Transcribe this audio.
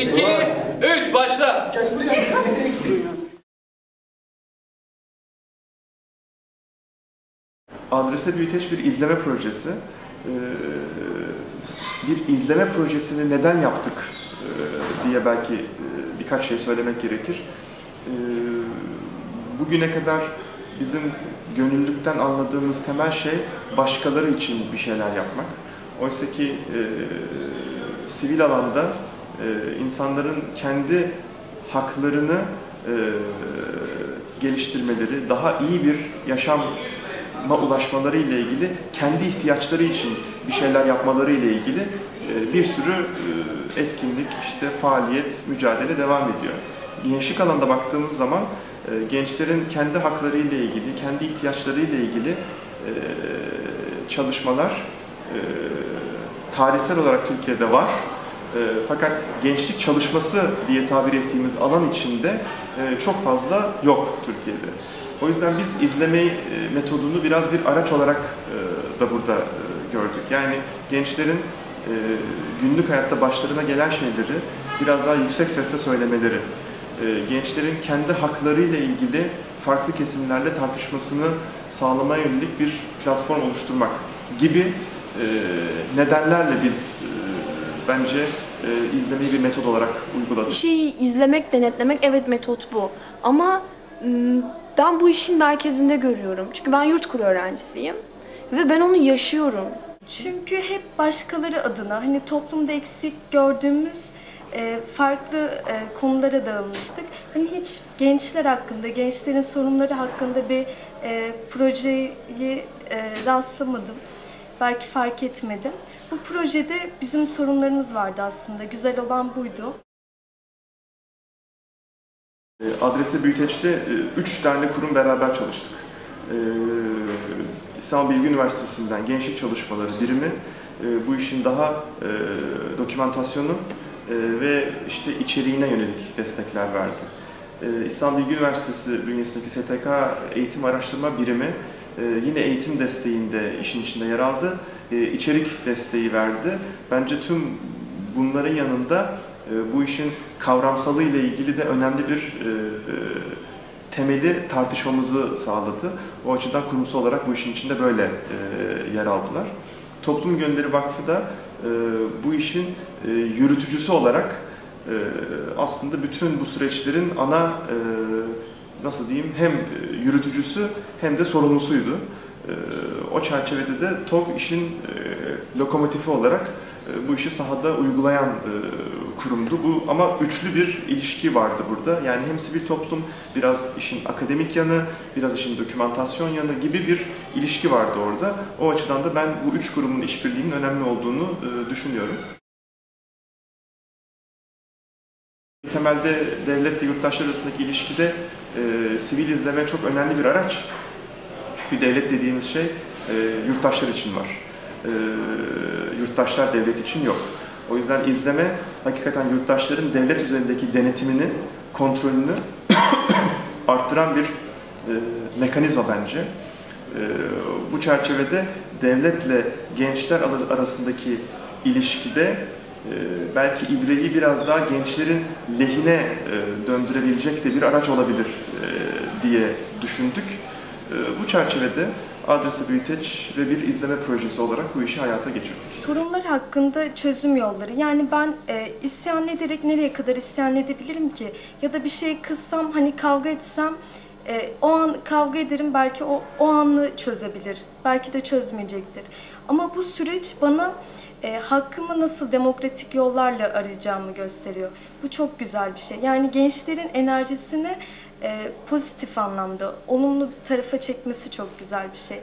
iki, üç, başla. Adrese Büyüteş bir izleme projesi. Ee, bir izleme projesini neden yaptık ee, diye belki e, birkaç şey söylemek gerekir. Ee, bugüne kadar bizim gönüllülükten anladığımız temel şey başkaları için bir şeyler yapmak. Oysa ki e, sivil alanda insanların kendi haklarını e, geliştirmeleri, daha iyi bir yaşama ulaşmaları ile ilgili, kendi ihtiyaçları için bir şeyler yapmaları ile ilgili e, bir sürü e, etkinlik, işte faaliyet, mücadele devam ediyor. Gençlik alanda baktığımız zaman e, gençlerin kendi hakları ile ilgili, kendi ihtiyaçları ile ilgili e, çalışmalar e, tarihsel olarak Türkiye'de var. E, fakat gençlik çalışması diye tabir ettiğimiz alan içinde e, çok fazla yok Türkiye'de. O yüzden biz izleme e, metodunu biraz bir araç olarak e, da burada gördük. Yani gençlerin günlük hayatta başlarına gelen şeyleri biraz daha yüksek sesle söylemeleri, gençlerin kendi haklarıyla ilgili farklı kesimlerle tartışmasını sağlamaya yönelik bir platform oluşturmak gibi nedenlerle biz bence e, izlemeyi bir metot olarak uyguladık. Bir şeyi izlemek, denetlemek evet metot bu. Ama ben bu işin merkezinde görüyorum. Çünkü ben yurt kuru öğrencisiyim ve ben onu yaşıyorum. Çünkü hep başkaları adına hani toplumda eksik gördüğümüz e, farklı e, konulara dağılmıştık. Hani hiç gençler hakkında, gençlerin sorunları hakkında bir e, projeyi e, rastlamadım. Belki fark etmedim. Bu projede bizim sorunlarımız vardı aslında. Güzel olan buydu. E, Adrese Büyüteç'te e, üç tane kurum beraber çalıştık. E, İstanbul Bilgi Üniversitesi'nden Gençlik Çalışmaları birimi e, bu işin daha e, dokümantasyonu e, ve işte içeriğine yönelik destekler verdi. E, İstanbul Bilgi Üniversitesi bünyesindeki STK Eğitim Araştırma Birimi e, yine eğitim desteğinde işin içinde yer aldı. E, içerik desteği verdi. Bence tüm bunların yanında e, bu işin kavramsalı ile ilgili de önemli bir e, e, temeli tartışmamızı sağladı. O açıdan kurumsal olarak bu işin içinde böyle yer aldılar. Toplum Gönülleri Vakfı da bu işin yürütücüsü olarak aslında bütün bu süreçlerin ana nasıl diyeyim hem yürütücüsü hem de sorumlusuydu. E, o çerçevede de TOG işin e, lokomotifi olarak e, bu işi sahada uygulayan e, kurumdu. Bu ama üçlü bir ilişki vardı burada. Yani hem sivil toplum, biraz işin akademik yanı, biraz işin dokümantasyon yanı gibi bir ilişki vardı orada. O açıdan da ben bu üç kurumun işbirliğinin önemli olduğunu e, düşünüyorum. Temelde devletle yurttaşlar arasındaki ilişkide e, sivil izleme çok önemli bir araç. Çünkü devlet dediğimiz şey e, yurttaşlar için var. E, yurttaşlar devlet için yok. O yüzden izleme hakikaten yurttaşların devlet üzerindeki denetimini, kontrolünü arttıran bir e, mekanizma bence. E, bu çerçevede devletle gençler arasındaki ilişkide belki ibreyi biraz daha gençlerin lehine e, döndürebilecek de bir araç olabilir e, diye düşündük. E, bu çerçevede Adresi Büyüteç ve bir izleme projesi olarak bu işi hayata geçirdik. Sorunlar hakkında çözüm yolları. Yani ben e, isyan ederek nereye kadar isyan edebilirim ki? Ya da bir şey kızsam, hani kavga etsem e, o an kavga ederim belki o, o anı çözebilir. Belki de çözmeyecektir. Ama bu süreç bana e, hakkımı nasıl demokratik yollarla arayacağımı gösteriyor. Bu çok güzel bir şey. Yani gençlerin enerjisini e, pozitif anlamda, olumlu tarafa çekmesi çok güzel bir şey.